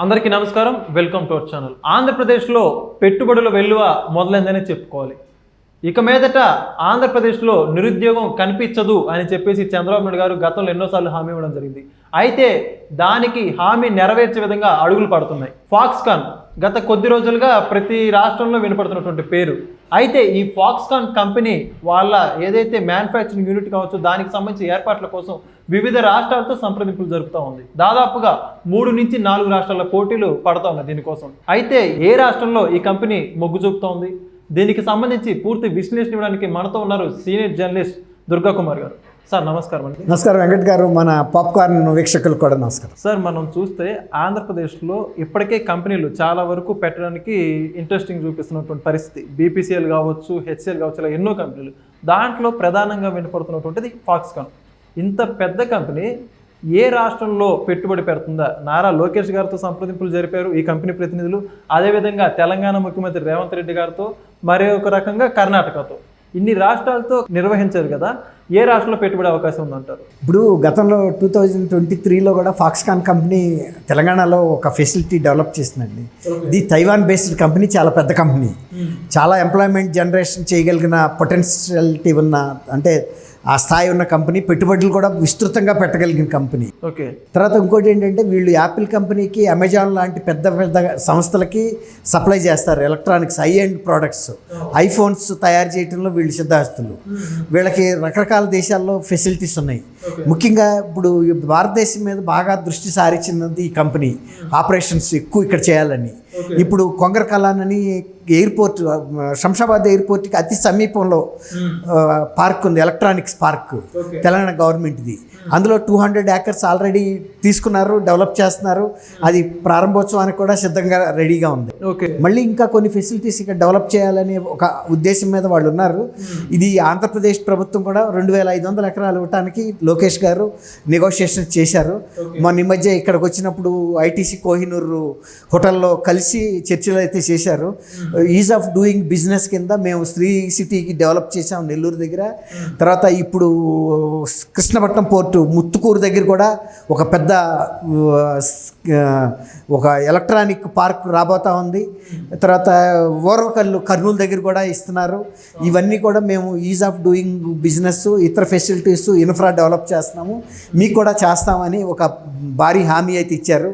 అందరికీ నమస్కారం. Welcome to our channel. ఆంధ్రప్రదేశ్లో పెట్టుబడుల వెల్లువ మొదలైందని చెప్పుకోవాలి. ఇక మీదట ఆంధ్రప్రదేశ్లో నిరుద్యోగం కనిపించదు అని చెప్పేసి చంద్రబాబు నాయుడు గారు గతంలో ఎన్నోసార్లు హామీ ఇవ్వడం జరిగింది. అయితే దానికి హామీ నెరవేర్చే విధంగా అడుగులు పడుతున్నాయి. ఫాక్స్కాన్ గత కొద్ది రోజులుగా ప్రతి రాష్ట్రంలో వినపడుతున్నటువంటి పేరు. అయితే ఈ ఫాక్స్కాన్ కంపెనీ వాళ్ళ ఏదైతే మ్యానుఫ్యాక్చరింగ్ యూనిట్ కావచ్చు దానికి సంబంధించి ఏర్పాట్ల కోసం వివిధ రాష్ట్రాలతో సంప్రదింపులు జరుపుతూ ఉంది. దాదాపుగా మూడు నుంచి నాలుగు రాష్ట్రాల పోటీలు పడతా ఉన్నాయి దీనికోసం. అయితే ఏ రాష్ట్రంలో ఈ కంపెనీ మొగ్గు చూపుతోంది దీనికి సంబంధించి పూర్తి విశ్లేషణ ఇవ్వడానికి మనతో ఉన్నారు సీనియర్ జర్నలిస్ట్ దుర్గా కుమార్ గారు. సార్ నమస్కారం అండి. నమస్కారం వెంకట్ గారు మన పాప్కార్న్ వీక్షకులు కూడా నమస్కారం. సార్ మనం చూస్తే ఆంధ్రప్రదేశ్లో ఇప్పటికే కంపెనీలు చాలా వరకు పెట్టడానికి ఇంట్రెస్టింగ్ చూపిస్తున్నటువంటి పరిస్థితి. బీపీసీఎల్ కావచ్చు హెచ్సిఎల్ కావచ్చు ఇలా ఎన్నో కంపెనీలు. దాంట్లో ప్రధానంగా వినపడుతున్నటువంటిది ఫాక్స్కాన్ ఇంత పెద్ద కంపెనీ ఏ రాష్ట్రంలో పెట్టుబడి పెడుతుందా? నారా లోకేష్ గారితో సంప్రదింపులు జరిపారు ఈ కంపెనీ ప్రతినిధులు. అదేవిధంగా తెలంగాణ ముఖ్యమంత్రి రేవంత్ రెడ్డి గారితో మరి ఒక రకంగా కర్ణాటకతో. ఇన్ని రాష్ట్రాలతో నిర్వహించారు కదా ఏ రాష్ట్రంలో పెట్టుబడి అవకాశం ఉందంటారు? ఇప్పుడు గతంలో టూ థౌజండ్ ట్వంటీ త్రీలో కూడా ఫాక్స్కాన్ కంపెనీ తెలంగాణలో ఒక ఫెసిలిటీ డెవలప్ చేసిందండి. ఇది తైవాన్ బేస్డ్ కంపెనీ చాలా పెద్ద కంపెనీ. చాలా ఎంప్లాయ్మెంట్ జనరేషన్ చేయగలిగిన పొటెన్షియాలిటీ ఉన్న అంటే ఆ స్థాయి ఉన్న కంపెనీ పెట్టుబడులు కూడా విస్తృతంగా పెట్టగలిగిన కంపెనీ. ఓకే. తర్వాత ఇంకోటి ఏంటంటే వీళ్ళు యాపిల్ కంపెనీకి అమెజాన్ లాంటి పెద్ద పెద్ద సంస్థలకి సప్లై చేస్తారు electronics high end products. IPhones తయారు చేయడంలో వీళ్ళు సిద్ధాస్తులు. వీళ్ళకి రకరకాల దేశాల్లో ఫెసిలిటీస్ ఉన్నాయి. ముఖ్యంగా ఇప్పుడు భారతదేశం మీద బాగా దృష్టి సారించినది ఈ కంపెనీ. ఆపరేషన్స్ ఎక్కువ ఇక్కడ చేయాలని. ఇప్పుడు కొంగర కలాన్ అని ఎయిర్పోర్ట్ శంషాబాద్ ఎయిర్పోర్ట్కి అతి సమీపంలో పార్క్ ఉంది ఎలక్ట్రానిక్స్ పార్క్ తెలంగాణ గవర్నమెంట్ది. అందులో టూ హండ్రెడ్ ఏకర్స్ ఆల్రెడీ తీసుకున్నారు డెవలప్ చేస్తున్నారు. అది ప్రారంభోత్సవానికి కూడా సిద్ధంగా రెడీగా ఉంది. మళ్ళీ ఇంకా కొన్ని ఫెసిలిటీస్ ఇక్కడ డెవలప్ చేయాలనే ఒక ఉద్దేశం మీద వాళ్ళు ఉన్నారు. ఇది ఆంధ్రప్రదేశ్ ప్రభుత్వం కూడా రెండు వేల ఐదు వందల ఎకరాలు ఇవ్వడానికి లోకేష్ గారు నెగోషియేషన్ చేశారు. మొన్న ఈ మధ్య ఇక్కడికి వచ్చినప్పుడు ఐటీసీ కోహినూర్ హోటల్లో కలిసి చర్చలు అయితే చేశారు. ఈజ్ ఆఫ్ డూయింగ్ బిజినెస్ కింద మేము శ్రీ సిటీకి డెవలప్ చేసాం నెల్లూరు దగ్గర. తర్వాత ఇప్పుడు కృష్ణపట్నం పోర్టు ముత్తుకూరు దగ్గర కూడా ఒక పెద్ద ఒక ఎలక్ట్రానిక్ పార్క్ రాబోతా ఉంది. తర్వాత ఓర్వకల్లు కర్నూలు దగ్గర కూడా ఇస్తున్నారు. ఇవన్నీ కూడా మేము ఈజ్ ఆఫ్ డూయింగ్ బిజినెస్ ఇతర ఫెసిలిటీస్ ఇన్ఫ్రా డెవలప్ చేస్తున్నాము. మీకు కూడా చేస్తామని ఒక భారీ హామీ అయితే ఇచ్చారు.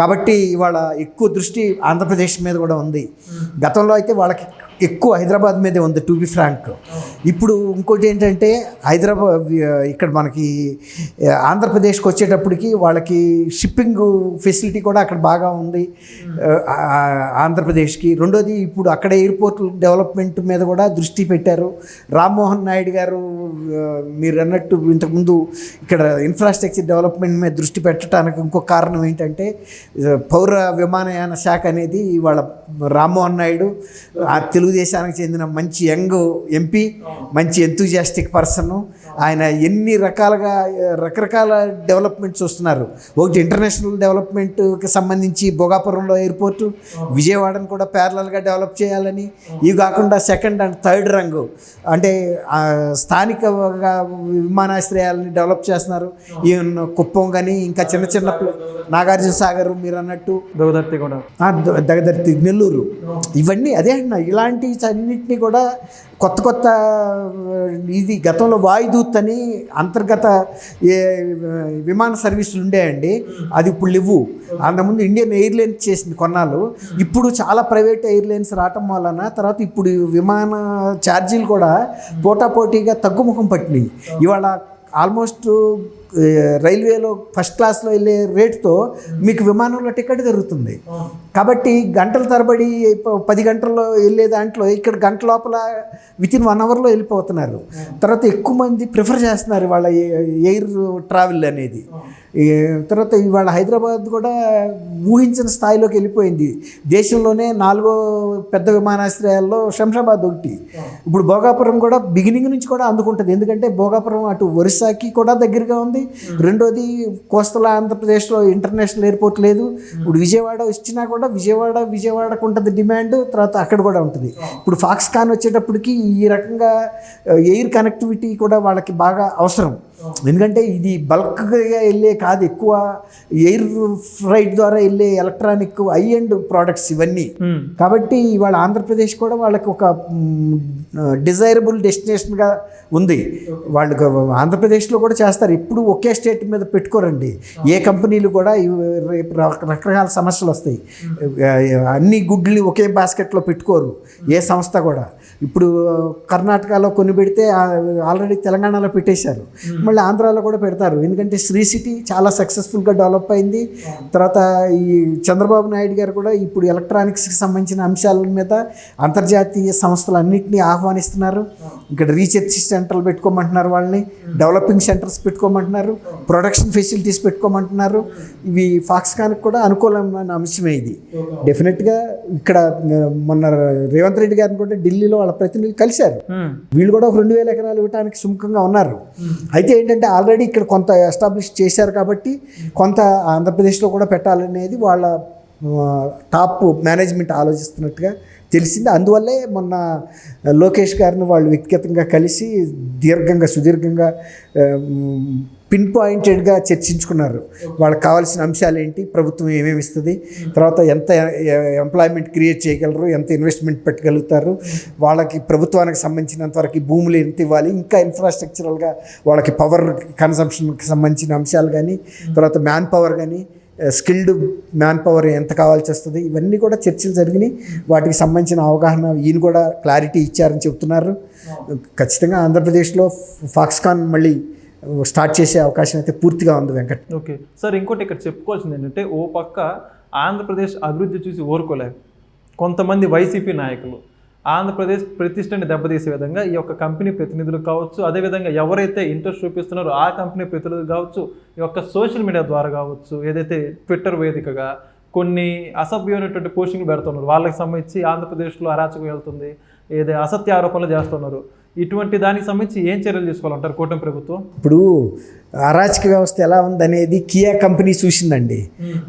కాబట్టి ఇవాళ ఎక్కువ దృష్టి ఆంధ్రప్రదేశ్ మీద కూడా ఉంది. గతంలో అయితే వాళ్ళకి ఎక్కువ హైదరాబాద్ మీదే ఉంది టు బి ఫ్రాంక్ ఇప్పుడు ఇంకోటి ఏంటంటే హైదరాబాద్ ఇక్కడ మనకి ఆంధ్రప్రదేశ్కి వచ్చేటప్పటికి వాళ్ళకి షిప్పింగ్ ఫెసిలిటీ కూడా అక్కడ బాగా ఉంది. ఆంధ్రప్రదేశ్కి. రెండోది ఇప్పుడు అక్కడ ఎయిర్పోర్ట్ డెవలప్మెంట్ మీద కూడా దృష్టి పెట్టారు. రామ్మోహన్ నాయుడు గారు మీరు అన్నట్టు ఇంతకుముందు ఇక్కడ ఇన్ఫ్రాస్ట్రక్చర్ డెవలప్మెంట్ మీద దృష్టి పెట్టడానికి ఇంకో కారణం ఏంటంటే పౌర విమానయాన శాఖ అనేది వాళ్ళ రామ్మోహన్ నాయుడు తెలుగు తెలుగుదేశానికి చెందిన మంచి యంగ్ ఎంపీ మంచి ఎంతూజియాస్టిక్ పర్సన్ ఆయన ఎన్ని రకాలుగా రకరకాల డెవలప్మెంట్ చూస్తున్నారు ఒకటి ఇంటర్నేషనల్ డెవలప్మెంట్కి సంబంధించి భోగాపురంలో ఎయిర్పోర్టు విజయవాడను కూడా ప్యారలల్గా డెవలప్ చేయాలని. ఇవి కాకుండా సెకండ్ అండ్ థర్డ్ రంగు. అంటే ఆ, స్థానికంగా విమానాశ్రయాలని డెవలప్ చేస్తున్నారు. ఈవెన్ కుప్పం కానీ ఇంకా చిన్న చిన్న నాగార్జున సాగర్ మీరు అన్నట్టు. దోదర్తి కూడా. దగ్గదర్తి నెల్లూరు. ఇవన్నీ అదే అంటున్నా. ఇలాంటి అన్నింటినీ కూడా కొత్త కొత్త ఇది గతంలో వాయుదూత్ అని అంతర్గత ఏ విమాన సర్వీసులు ఉండేయండి. అది ఇప్పుడు లేవు. అంతకుముందు ఇండియన్ ఎయిర్లైన్స్ చేసింది కొన్నాళ్ళు. ఇప్పుడు చాలా ప్రైవేట్ ఎయిర్లైన్స్ రావటం వలన తర్వాత ఇప్పుడు విమాన ఛార్జీలు కూడా పోటాపోటీగా తగ్గుముఖం పట్టినాయి. ఇవాళ ఆల్మోస్ట్ రైల్వేలో ఫస్ట్ క్లాస్లో వెళ్ళే రేటుతో మీకు విమానంలో టికెట్ దొరుకుతుంది. కాబట్టి గంటల తరబడి పది గంటల్లో వెళ్ళే దాంట్లో ఇక్కడ గంట లోపల విత్ ఇన్ వన్ అవర్లో వెళ్ళిపోతున్నారు తర్వాత ఎక్కువ మంది ప్రిఫర్ చేస్తున్నారు వాళ్ళ ఎయిర్ ట్రావెల్ అనేది. తర్వాత ఇవాళ హైదరాబాద్ కూడా ఊహించిన స్థాయిలోకి వెళ్ళిపోయింది. దేశంలోనే నాలుగో పెద్ద విమానాశ్రయాల్లో శంషాబాద్ ఒకటి. ఇప్పుడు భోగాపురం కూడా బిగినింగ్ నుంచి కూడా అందుకుంటుంది. ఎందుకంటే భోగాపురం అటు ఒరిస్సాకి కూడా దగ్గరగా ఉంది. రెండోది కోస్తల ఆంధ్రప్రదేశ్లో ఇంటర్నేషనల్ ఎయిర్పోర్ట్ లేదు. ఇప్పుడు విజయవాడ వచ్చినా కూడా విజయవాడ విజయవాడకు ఉంటుంది డిమాండ్ తర్వాత అక్కడ కూడా ఉంటుంది. ఇప్పుడు ఫాక్స్కాన్ వచ్చేటప్పటికి ఈ రకంగా ఎయిర్ కనెక్టివిటీ కూడా వాళ్ళకి బాగా అవసరం. ఎందుకంటే ఇది బల్క్గా వెళ్ళే కాదు ఎక్కువ ఎయిర్ ఫ్రైట్ ద్వారా వెళ్ళే ఎలక్ట్రానిక్ ఐ అండ్ ప్రోడక్ట్స్ ఇవన్నీ. కాబట్టి ఇవాళ ఆంధ్రప్రదేశ్ కూడా వాళ్ళకి ఒక డిజైరబుల్ డెస్టినేషన్గా ఉంది. వాళ్ళకి ఆంధ్రప్రదేశ్లో కూడా చేస్తారు. ఎప్పుడు ఒకే స్టేట్ మీద పెట్టుకోరండి. ఏ కంపెనీలు కూడా రకరకాల సమస్యలు వస్తాయి. అన్ని గుడ్లు ఒకే బాస్కెట్లో పెట్టుకోరు. ఏ సంస్థ కూడా. ఇప్పుడు కర్ణాటకలో కొన్ని పెడితే ఆల్రెడీ తెలంగాణలో పెట్టేశారు. మళ్ళీ ఆంధ్రాలో కూడా పెడతారు. ఎందుకంటే శ్రీ సిటీ చాలా సక్సెస్ఫుల్గా డెవలప్ అయింది. తర్వాత ఈ చంద్రబాబు నాయుడు గారు కూడా ఇప్పుడు ఎలక్ట్రానిక్స్కి సంబంధించిన అంశాల మీద అంతర్జాతీయ సంస్థలన్నింటినీ ఆహ్వానిస్తున్నారు. ఇక్కడ రీసెర్చ్ సెంటర్లు పెట్టుకోమంటున్నారు వాళ్ళని. డెవలపింగ్ సెంటర్స్ పెట్టుకోమంటున్నారు. ప్రొడక్షన్ ఫెసిలిటీస్ పెట్టుకోమంటున్నారు. ఇవి ఫాక్స్కాన్కి కూడా అనుకూలమైన అంశమే ఇది. డెఫినెట్గా ఇక్కడ మొన్న రేవంత్ రెడ్డి గారిని కూడా ఢిల్లీలో వాళ్ళ ప్రతినిధులు కలిశారు. వీళ్ళు కూడా ఒక రెండు వేల ఎకరాలు ఇవ్వడానికి సుముఖంగా ఉన్నారు. అయితే ఏంటంటే ఆల్రెడీ ఇక్కడ కొంత ఎస్టాబ్లిష్ చేశారు కాబట్టి కొంత ఆంధ్రప్రదేశ్లో కూడా పెట్టాలనేది వాళ్ళ టాప్ మేనేజ్మెంట్ ఆలోచిస్తున్నట్టుగా తెలిసింది. అందువల్లే మొన్న లోకేష్ గారిని వాళ్ళు వ్యక్తిగతంగా కలిసి దీర్ఘంగా సుదీర్ఘంగా పిన్ పాయింటెడ్గా చర్చించుకున్నారు. వాళ్ళకి కావాల్సిన అంశాలు ఏంటి ప్రభుత్వం ఏమేమి ఇస్తుంది? తర్వాత ఎంత ఎంప్లాయ్మెంట్ క్రియేట్ చేయగలరు? ఎంత ఇన్వెస్ట్మెంట్ పెట్టగలుగుతారు? వాళ్ళకి ప్రభుత్వానికి సంబంధించినంత వరకు భూములు ఎంత ఇవ్వాలి? ఇంకా ఇన్ఫ్రాస్ట్రక్చరల్గా వాళ్ళకి పవర్ కన్సంప్షన్కి సంబంధించిన అంశాలు కానీ తర్వాత మ్యాన్ పవర్ కానీ స్కిల్డ్ మ్యాన్ పవర్ ఎంత కావాల్సి వస్తుంది? ఇవన్నీ కూడా చర్చలు జరిగినాయి. వాటికి సంబంధించిన అవగాహన ఈయన కూడా క్లారిటీ ఇచ్చారని చెప్తున్నారు ఖచ్చితంగా ఆంధ్రప్రదేశ్లో ఫాక్స్కాన్ మళ్ళీ స్టార్ట్ చేసే అవకాశం అయితే పూర్తిగా ఉంది వెంకట్. ఓకే. సార్ ఇంకోటి ఇక్కడ చెప్పుకోవాల్సింది ఏంటంటే ఓ పక్క ఆంధ్రప్రదేశ్ అభివృద్ధి చూసి ఓరుకోలేదు కొంతమంది వైసీపీ నాయకులు ఆంధ్రప్రదేశ్ ప్రతిష్టని దెబ్బతీసే విధంగా ఈ యొక్క కంపెనీ ప్రతినిధులు కావచ్చు అదేవిధంగా ఎవరైతే ఇంట్రెస్ట్ చూపిస్తున్నారో ఆ కంపెనీ ప్రతినిధులు కావచ్చు ఈ యొక్క సోషల్ మీడియా ద్వారా కావచ్చు ఏదైతే ట్విట్టర్ వేదికగా కొన్ని అసభ్యమైనటువంటి పోస్టింగ్లు పెడుతున్నారు వాళ్ళకి సంబంధించి ఆంధ్రప్రదేశ్లో అరాచకం వెళ్తుంది ఏదైతే అసత్య ఆరోపణలు చేస్తున్నారు ఇటువంటి దానికి సంబంధించి ఏం చర్యలు తీసుకోవాలంటారు కూటమి ప్రభుత్వం? ఇప్పుడు అరాచక వ్యవస్థ ఎలా ఉందనేది కియా కంపెనీ చూసిందండి.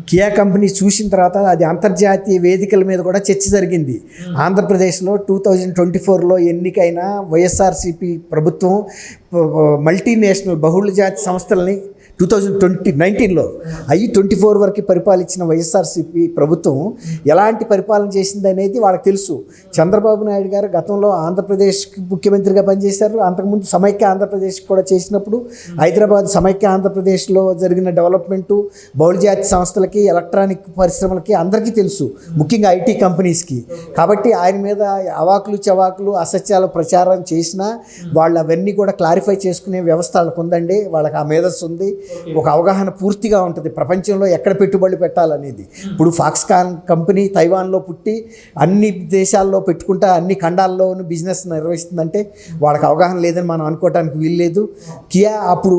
కియా కంపెనీ చూసిన తర్వాత అది అంతర్జాతీయ వేదికల మీద కూడా చర్చ జరిగింది. ఆంధ్రప్రదేశ్లో టూ థౌజండ్ ట్వంటీ ఫోర్లో ఎన్నికైన వైఎస్ఆర్సీపీ ప్రభుత్వం మల్టీనేషనల్ బహుళజాతి సంస్థలని టూ థౌజండ్ ట్వంటీ నైన్టీన్లో అయ్యి ట్వంటీ ఫోర్ వరకు పరిపాలించిన వైఎస్ఆర్సీపీ ప్రభుత్వం ఎలాంటి పరిపాలన చేసింది అనేది వాళ్ళకి తెలుసు. చంద్రబాబు నాయుడు గారు గతంలో ఆంధ్రప్రదేశ్కి ముఖ్యమంత్రిగా పనిచేశారు. అంతకుముందు సమైక్య ఆంధ్రప్రదేశ్ కూడా చేసినప్పుడు హైదరాబాద్ సమైక్య ఆంధ్రప్రదేశ్లో జరిగిన డెవలప్మెంటు బహుళజాతి సంస్థలకి ఎలక్ట్రానిక్ పరిశ్రమలకి అందరికీ తెలుసు ముఖ్యంగా ఐటీ కంపెనీస్కి. కాబట్టి ఆయన మీద అవాకులు చవాకులు అసత్యాలు ప్రచారం చేసినా వాళ్ళు అవన్నీ కూడా క్లారిఫై చేసుకునే వ్యవస్థ వాళ్ళకు ఉందండి. వాళ్ళకి ఆ మేధస్సు ఉంది. ఒక అవగాహన పూర్తిగా ఉంటుంది. ప్రపంచంలో ఎక్కడ పెట్టుబడులు పెట్టాలనేది. ఇప్పుడు ఫాక్స్కాన్ కంపెనీ తైవాన్లో పుట్టి అన్ని దేశాల్లో పెట్టుకుంటా అన్ని ఖండాల్లోనూ బిజినెస్ నిర్వహిస్తుందంటే వాళ్ళకి అవగాహన లేదని మనం అనుకోవటానికి వీల్లేదు. కియా అప్పుడు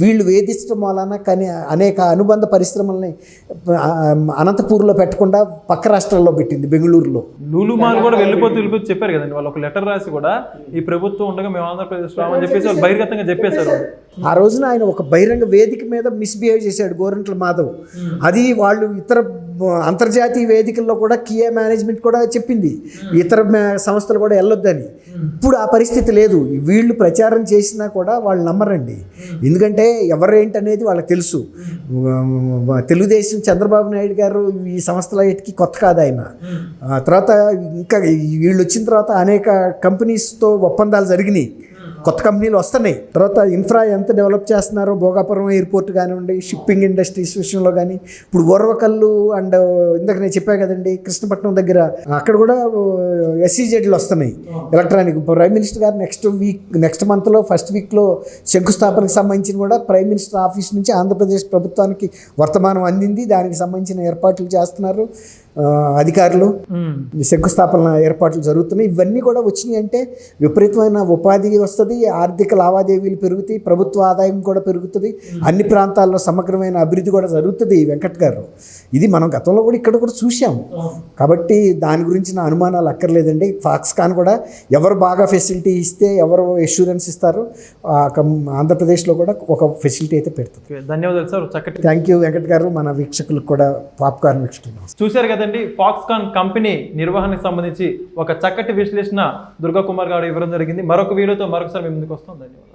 వీళ్ళు వేధించడం వలన కానీ అనేక అనుబంధ పరిశ్రమల్ని అనంతపూర్లో పెట్టకుండా పక్క రాష్ట్రాల్లో పెట్టింది బెంగళూరులో. లూలు మాల్ కూడా వెళ్ళిపోతూ వెళ్ళిపోతూ చెప్పారు కదండి వాళ్ళు ఒక లెటర్ రాసి కూడా ఈ ప్రభుత్వం ఉండగా మేము ఆంధ్రప్రదేశ్ రామని చెప్పేసి వాళ్ళు బహిర్గతంగా చెప్పేశారు. ఆ రోజున ఆయన ఒక బహిరంగ వేదిక మీద మిస్బిహేవ్ చేశాడు గోరంట్ల మాధవ్. అది వాళ్ళు ఇతర అంతర్జాతీయ వేదికల్లో కూడా కియా మేనేజ్మెంట్ కూడా చెప్పింది. ఇతర సంస్థలు కూడా వెళ్ళొద్దని. ఇప్పుడు ఆ పరిస్థితి లేదు. వీళ్ళు ప్రచారం చేసినా కూడా వాళ్ళు నమ్మరండి. ఎందుకంటే ఎవరేంటనేది వాళ్ళకి తెలుసు. తెలుగుదేశం చంద్రబాబు నాయుడు గారు ఈ సంస్థలకి కొత్త కాదు ఆయన. ఆ తర్వాత ఇంకా వీళ్ళు వచ్చిన తర్వాత అనేక కంపెనీస్తో ఒప్పందాలు జరిగినాయి. కొత్త కంపెనీలు వస్తున్నాయి. తర్వాత ఇన్ఫ్రా ఎంత డెవలప్ చేస్తున్నారో భోగాపురం ఎయిర్పోర్ట్ కానివ్వండి షిప్పింగ్ ఇండస్ట్రీస్ విషయంలో కానీ ఇప్పుడు ఓర్వకల్లు అండ్ ఇందాక నేను చెప్పాను కదండి కృష్ణపట్నం దగ్గర అక్కడ కూడా ఎస్సీజెడ్లు వస్తున్నాయి. ఎలక్ట్రానిక్ ప్రైమ్ మినిస్టర్ గారు నెక్స్ట్ వీక్ నెక్స్ట్ మంత్లో ఫస్ట్ వీక్లో శంకుస్థాపనకు సంబంధించిన కూడా ప్రైమ్ మినిస్టర్ ఆఫీస్ నుంచి ఆంధ్రప్రదేశ్ ప్రభుత్వానికి వర్తమానం అందింది. దానికి సంబంధించిన ఏర్పాట్లు చేస్తున్నారు. అధికారులు శంకుస్థాపన ఏర్పాట్లు జరుగుతున్నాయి. ఇవన్నీ కూడా వచ్చినాయి అంటే విపరీతమైన ఉపాధి వస్తుంది ఆర్థిక లావాదేవీలు పెరుగుతాయి ప్రభుత్వ ఆదాయం కూడా పెరుగుతుంది అన్ని ప్రాంతాల్లో సమగ్రమైన అభివృద్ధి కూడా జరుగుతుంది వెంకట్ గారు. ఇది మనం గతంలో కూడా ఇక్కడ కూడా చూసాం కాబట్టి దాని గురించి నా అనుమానాలు అక్కర్లేదండి. ఫాక్స్కాన్ కూడా ఎవరు బాగా ఫెసిలిటీ ఇస్తే ఎవరు ఎష్యూరెన్స్ ఇస్తారో ఆంధ్రప్రదేశ్లో కూడా ఒక ఫెసిలిటీ అయితే పెడుతుంది. ధన్యవాదాలు సార్. చక్కటి థ్యాంక్ యూ వెంకట్ గారు. మన వీక్షకులకు కూడా పాప్కార్న్ వీక్షకులు చూశారు లేదండి ఫాక్స్కాన్ కంపెనీ నిర్వహణకు సంబంధించి ఒక చక్కటి విశ్లేషణ దుర్గా కుమార్ గారు ఇవ్వడం జరిగింది. మరొక వీడియోతో మరొకసారి మీ ముందుకు వస్తాం. ధన్యవాదాలు.